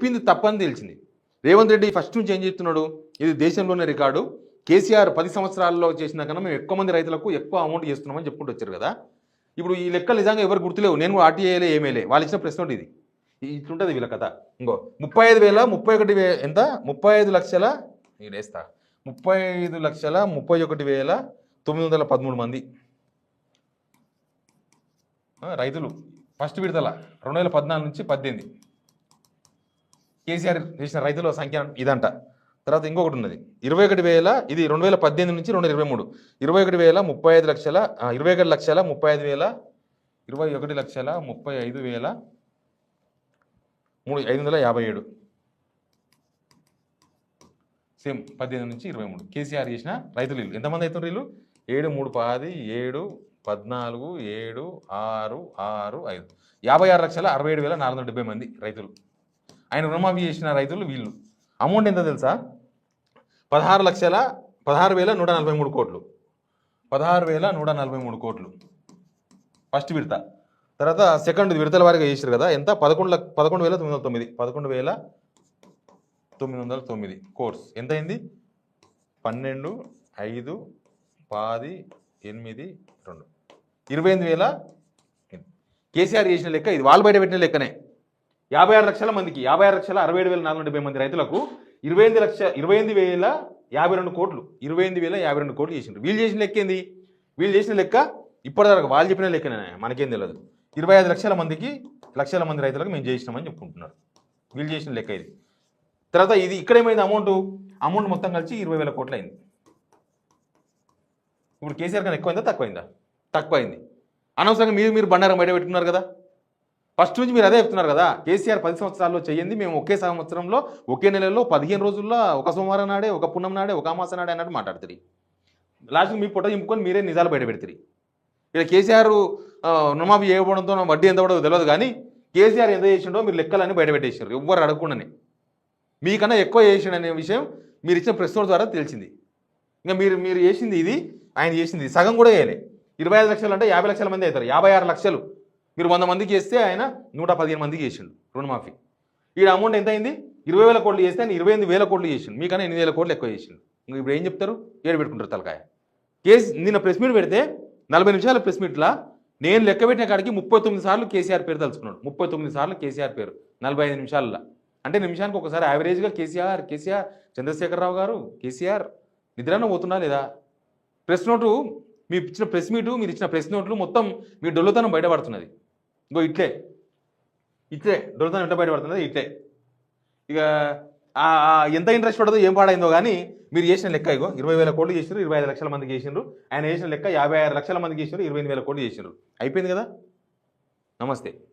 చెప్పింది తప్పని తెలిసింది. రేవంత్ రెడ్డి ఫస్ట్ నుంచి ఏం చెప్తున్నాడు ఇది దేశంలోనే రికార్డు. కేసీఆర్ పది సంవత్సరాల్లో చేసిన కన్నా మేము ఎక్కువ మంది రైతులకు ఎక్కువ అమౌంట్ చేస్తున్నామని చెప్పుకుంటూ వచ్చారు కదా. ఇప్పుడు ఈ లెక్కలు నిజంగా ఎవరు గుర్తులేవు. నేను కూడా ఆర్టీఏలే ఏమేలే వాళ్ళు ఇచ్చిన ప్రశ్న ఇది. ఇట్లుంటుంది వీళ్ళ కథ. ఇంకో ముప్పై ఐదు వేల ముప్పై ఒకటి వే ఎంత? ముప్పై ఐదు లక్షల వేస్తా. ముప్పై ఐదు లక్షల ముప్పై ఒకటి వేల తొమ్మిది వందల పదమూడు మంది. రైతులు. ఫస్ట్ విడతల రెండు వేల పద్నాలుగు నుంచి పద్దెనిమిది. కేసీఆర్ చేసిన రైతుల సంఖ్య ఇదంట. తర్వాత ఇంకొకటి ఉన్నది. ఇరవై ఒకటి వేల ఇది రెండు వేల పద్దెనిమిది నుంచి రెండు ఇరవై మూడు. ఇరవై ఒకటి వేల ముప్పై ఐదు లక్షల ఇరవై ఒకటి లక్షల ముప్పై ఐదు వేల ఇరవై ఒకటి లక్షల ముప్పై ఐదు వేల మూడు ఐదు వందల యాభై ఏడు సేమ్ పద్దెనిమిది నుంచి ఇరవై మూడు కేసీఆర్ చేసిన రైతులు వీళ్ళు ఎంతమంది అవుతున్నారు వీళ్ళు? ఏడు మూడు పది ఏడు పద్నాలుగు ఏడు ఆరు ఆరు ఐదు. యాభై ఆరు లక్షల అరవై ఏడు వేల నాలుగు వందల డెబ్బై మంది రైతులు. ఆయన రుణమాఫీ చేసిన రైతులు వీళ్ళు. అమౌంట్ ఎంత తెలుసా? పదహారు లక్షల పదహారు వేల నూట నలభై మూడు కోట్లు. పదహారు వేల నూట నలభై మూడు కోట్లు. ఫస్ట్ విడత. తర్వాత సెకండ్ విడతల వారిగా చేశారు కదా ఎంత? పదకొండు లక్ష పదకొండు వేల తొమ్మిది వందల తొమ్మిది. పదకొండు వేల తొమ్మిది వందల తొమ్మిది కోర్స్. ఎంత అయింది? పన్నెండు ఐదు పది ఎనిమిది రెండు. ఇరవై ఎనిమిది వేల కేసీఆర్ చేసిన లెక్క ఇది. వాళ్ళు బయట పెట్టిన లెక్కనే. యాభై ఆరు లక్షల మందికి యాభై ఆరు లక్షల అరవై ఏడు వేల నాలుగు డెబ్బై మంది రైతులకు ఇరవై ఎనిమిది లక్ష ఇరవై ఎనిమిది వేల యాభై రెండు కోట్లు ఇరవై ఎనిమిది వేల యాభై రెండు కోట్లు చేసిండ్రు. వీళ్ళు చేసిన లెక్క ఏంది? వీళ్ళు చేసిన లెక్క ఇప్పటివరకు వాళ్ళు చెప్పిన లెక్కనే మనకేం తెలియదు ఇరవై ఐదు లక్షల మందికి లక్షల మంది రైతులకు మేము చేసినామని చెప్పుకుంటున్నారు. వీళ్ళు చేసిన లెక్క ఇది. తర్వాత ఇది ఇక్కడేమైంది అమౌంట్ అమౌంట్ మొత్తం కలిసి ఇరవై వేల కోట్లు అయింది. ఇప్పుడు కేసీఆర్ కన్నా ఎక్కువైందా తక్కువైందా? తక్కువైంది. అనవసరంగా మీరు మీరు బండారం బయట పెట్టుకున్నారు కదా. ఫస్ట్ నుంచి మీరు అదే చెప్తున్నారు కదా కేసీఆర్ పది సంవత్సరాల్లో చేయండి మేము ఒకే సంవత్సరంలో ఒకే నెలలో పదిహేను రోజుల్లో ఒక సోమవారం నాడే ఒక పున్నం నాడే ఒక అమాస నాడే అన్నట్టు మాట్లాడుతుంది. లాస్ట్ మీ పొట్ట చింపుకొని మీరే నిజాలు బయట పెడతారు. ఇక్కడ కేసీఆర్ రుణమాఫీ చేయకపోవడంతో వడ్డీ ఎంత పడదో తెలియదు కానీ కేసీఆర్ ఎంత చేసిండో మీరు లెక్కలన్నీ బయట పెట్టేసారు ఎవ్వరు అడగకుండానే. మీకన్నా ఎక్కువ చేసిండనే విషయం మీరు ఇచ్చిన ప్రశ్నల ద్వారా తెలిసింది. ఇంకా మీరు మీరు చేసింది ఇది ఆయన చేసింది సగం కూడా వేయలే ఇరవై ఐదు లక్షలు అంటే యాభై లక్షల మంది అవుతారు. యాభై ఆరు లక్షలు. మీరు వంద మందికి చేస్తే ఆయన నూట పదిహేను మందికి చేసిండు రుణమాఫీ. ఈ అమౌంట్ ఎంత అయింది ఇరవై వేల కోట్లు చేస్తే ఆయన ఇరవై ఎనిమిది వేల కోట్లు చేసిండు. మీకన్నా ఎనిమిది వేల కోట్లు ఎక్కువ చేసిండు. ఇంక ఇప్పుడు ఏం చెప్తారు? ఏడు పెట్టుకుంటారు తలకాయ. కేసు నిన్న ప్రెస్ మీట్ పెడితే నలభై నిమిషాల ప్రెస్ మీట్లా నేను లెక్క పెట్టిన కాడికి ముప్పై తొమ్మిది సార్లు కేసీఆర్ పేరు తలుచుకున్నాడు. ముప్పై తొమ్మిది సార్లు కేసీఆర్ పేరు నలభై ఐదు నిమిషాలలో. అంటే నిమిషానికి ఒకసారి యావరేజ్గా కేసీఆర్ కేసీఆర్ చంద్రశేఖరరావు గారు కేసీఆర్ నిద్రన పోతున్నా లేదా? ప్రెస్ నోటు మీరు ఇచ్చిన ప్రెస్ మీటు మీరు ఇచ్చిన ప్రెస్ నోట్లు మొత్తం మీ డొల్లుతనం బయటపడుతున్నది. ఇంకో ఇట్లే. ఇట్లే. డొల్లుతనం ఎంత బయటపడుతున్నది? ఇట్లే. ఇక ఎంత ఇంట్రెస్ట్ పడదో ఏం పాడైందో కానీ మీరు చేసిన లెక్క ఇగో ఇరవై వేల కోట్లు చేసినారు ఇరవై ఐదు లక్షల మందికి చేసినారు ఆయన చేసిన లెక్క యాభై ఆరు లక్షల మందికి చేసినారు ఇరవై ఎనిమిది వేల కోట్లు చేసినారు అయిపోయింది కదా? నమస్తే.